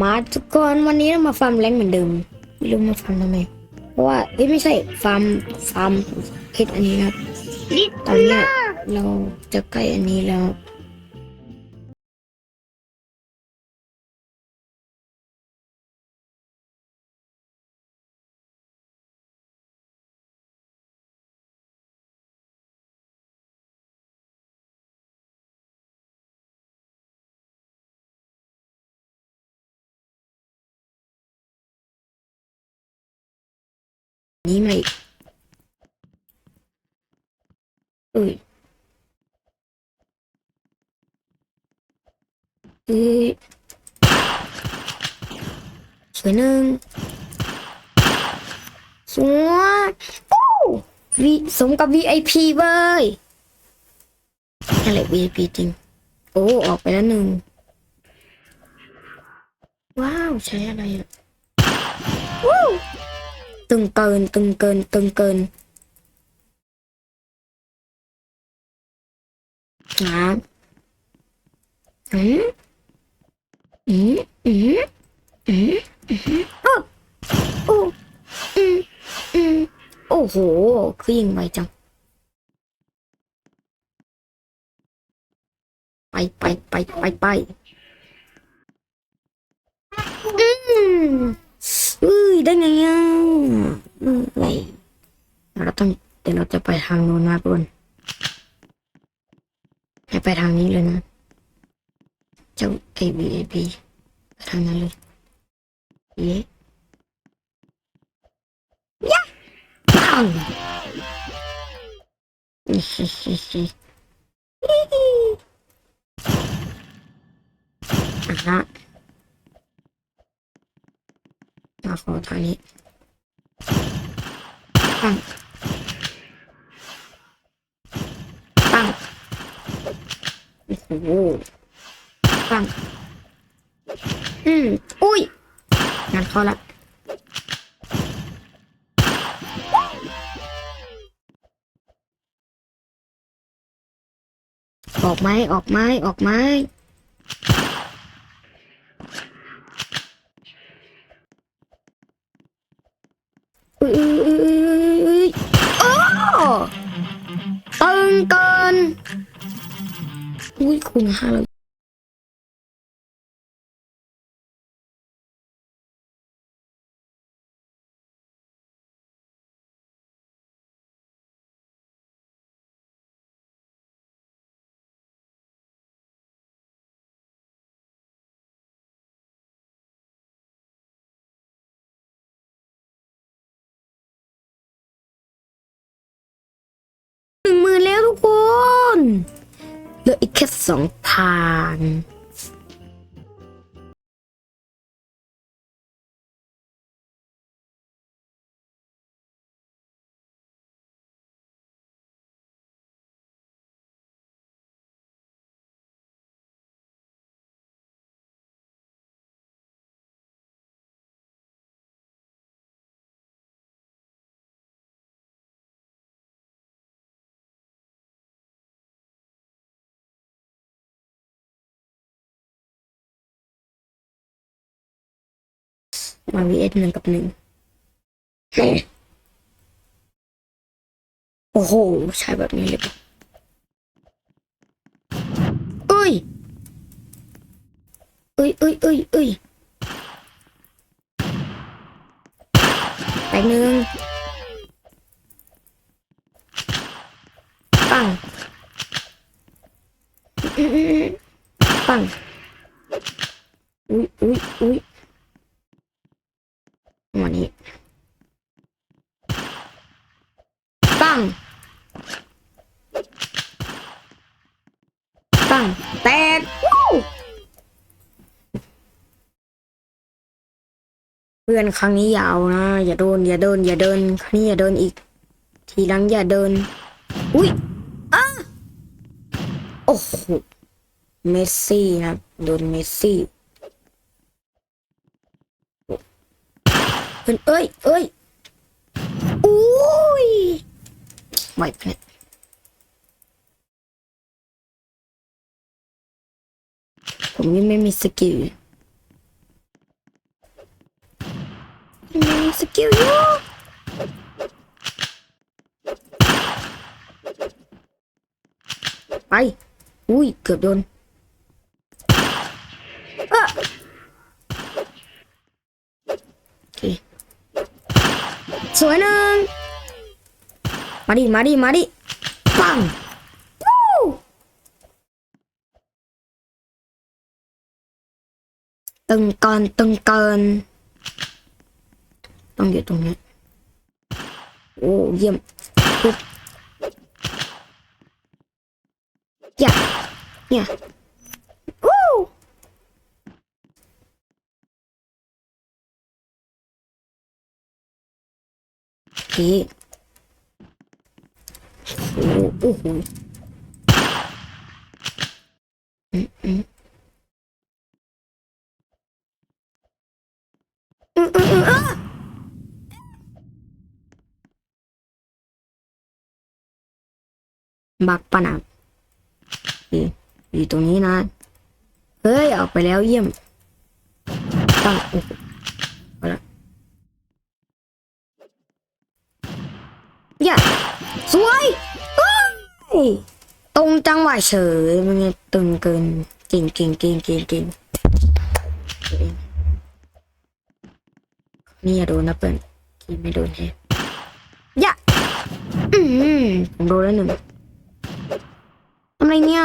มาทุกคนวันนี้เรามาฟาร์มแรงค์เหมือนเดิมไม่รู้มาฟาร์มทำไมเพราะว่าเอ้ยไม่ใช่ฟาร์มฟาร์มเพชรอันนี้นะครับดิตอนเนี้ยเราจะใกล้อันนี้แล้ว นี้มาอีกอุ้ยเอ้ยสวยหนึ่งสวยโอ้วีสมกับ VIP เว้ยอะไร VIP จริง โอ้ ออกไปแล้วหนึ่ง ว้าว ใช้อะไรอะวู้ ตึงเกิน ตึงเกิน ตึงเกินน้ำอืมอืมอืมอืมอืมโอ้โอ้อืมอืมโอ้โห คือยิงไวจัง ไปไปไปไปไปอืม อุ้ยได้ไงอะอืมไงเดี๋ยวเราต้องเดี๋ยวเราจะไปทางโน้นนะทุกคนให้ไปทางนี้เลยนะ เจ้าไอวีไอพไปทางนั้นเลยเย้ยะปังฮิฮิฮิฮิอะฮะ มาขอทางนี้ปังปังโอ้โหปังอืมอุ้ยงานเข้าละออกไหมออกไหมออกไหม อุ้ยอุ้ยอุ้ยอุ้ย โอ้ตึงเกินอุ้ยคุณห้าร้อย เหลืออีกแค่สองพาน มาวีเอสหนึ่งกับหนึ่งโอ้โห ใช่แบบนี้เลยปะเอ้ยเอ้ยเอ้ยเอ้ยเอ้ยแตกหนึ่งปังปังอุ้ยอุ้ยอุ้ย วันนี้ปังปังแตกเพื่อนครั้งนี้อยาวนะ อย่าโดน อย่าเดินอย่าเดินครั้งนี้อย่าเดินอีก ทีหลังอย่าเดิน อุ้ยอ้าโอ้โหเมสซี่นะโดนเมสซี่ เอ้ยเอ้ยเอ้ยอุ้ยไหวปะเนี่ยผมยังไม่มีสกิลมีสกิลอยู่ไป อุ้ย เกือบโดนเอ้อโอเค สวยหนึ่งมาดิมาดิมาดิปังวู้ตึงเกินตึงเกิน ต้องอยู่ตรงนี้ โอ้เยี่ยมปุ๊บอย่าเนี่ยวู้โอ เคโอ้โอ้โหอืมอืมอืมอืมอะบักปะนะอีอยู่ตรงนี้นะ เฮ้ย ออกไปแล้วเยี่ยมตั้งโอ้โหเอาละ อย่าสวยตรงจังหวะเฉยมันไงตึงเกินก่งเก่งเก่งเก่งเก่งนี่อย่าโดนนะเปิ้ลกีไม่โดนแฮะอย่าอืมผมโดนแล้วหนึ่งทำไรเนี่ย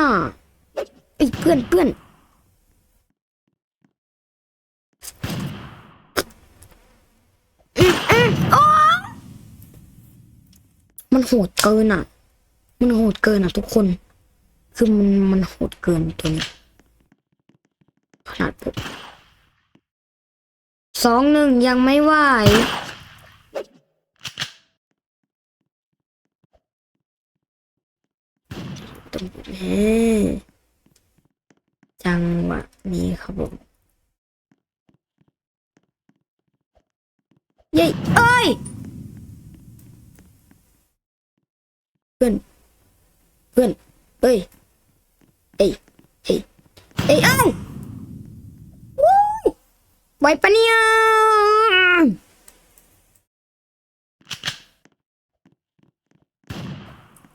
ไอ้เพื่อนเพื่อนอืมอืมโอ๊ย มันโหดเกินอะ มันโหดเกินอะ ทุกคน คือมันมันโหดเกินตัวนี้ขนาดผมสองหนึ่งยังไม่ไหวตรงนี้จังหวะนี้ครับผมเย้ยเอ้ย เพื่อน เพื่ อนเอ้ยเอ้ยเอ้ยเอ้ยเอ้ยวู้ยไหวปะเนี่ย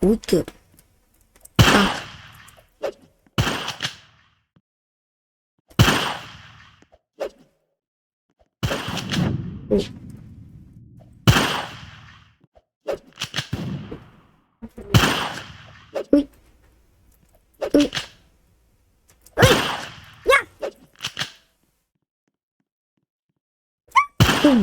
อุ้ยเกือบอะอุ๊ยอุ้ยอุ้ยอุ้ยยัก อื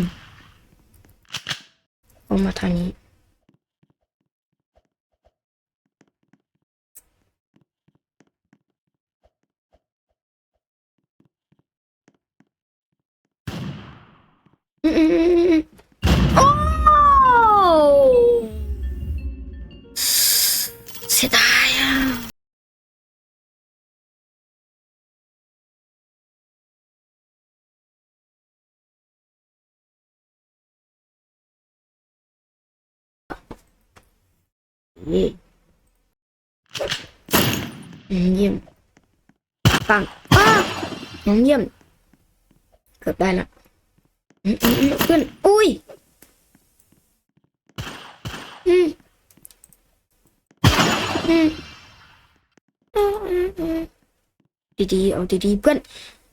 เยี่ยมปังอ้าน้องเยี่ยม เกือบได้ละอืมอืมอืมขึ้น อุ้ยอืมอืมอืมอืมอืมดีๆเอาดีๆเพื่อน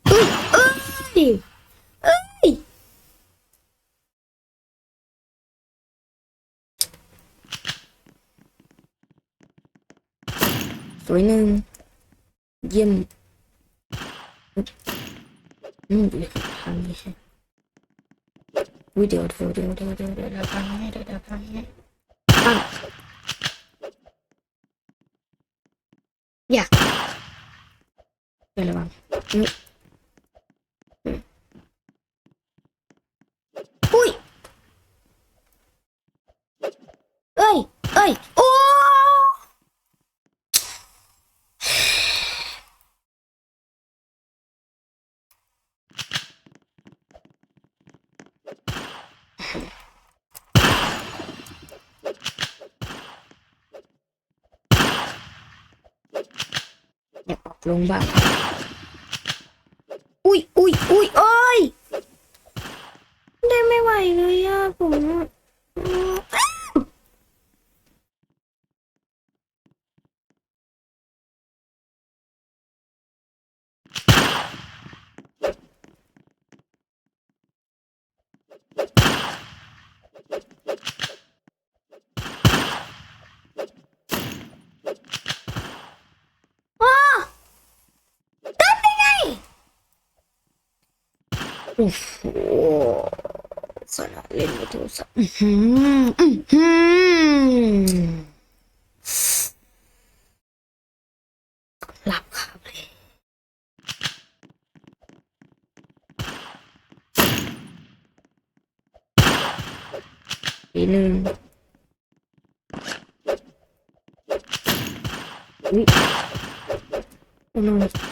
อุ้ยเอ้ยเอ้ยส วยหนึ่งเยี่ยมอืมอยู่ทางนี้ใช่วิเดี๋ยวเดี๋ยวเดี๋ยวเดี๋ยวเดี๋ยวเดี๋ยวเดี๋ยวพังให้เดี๋ยวเดี๋ยวพังให้ปังอย่าเดี๋ยวระวังอืมอืมอุ้ยเอ้ยเอ้ยโอ้อยากออก ลงบ้างอุ้ยอุ้ยอุ้ยเอ้ย ได้ไม่ไหวเลยอะผมอืม โอ้โหขนาดเล่นในโทรศัพท์อื้อหืออื้อหือหลับครับเลยทีหนึ่งอุ้ยโอ้โห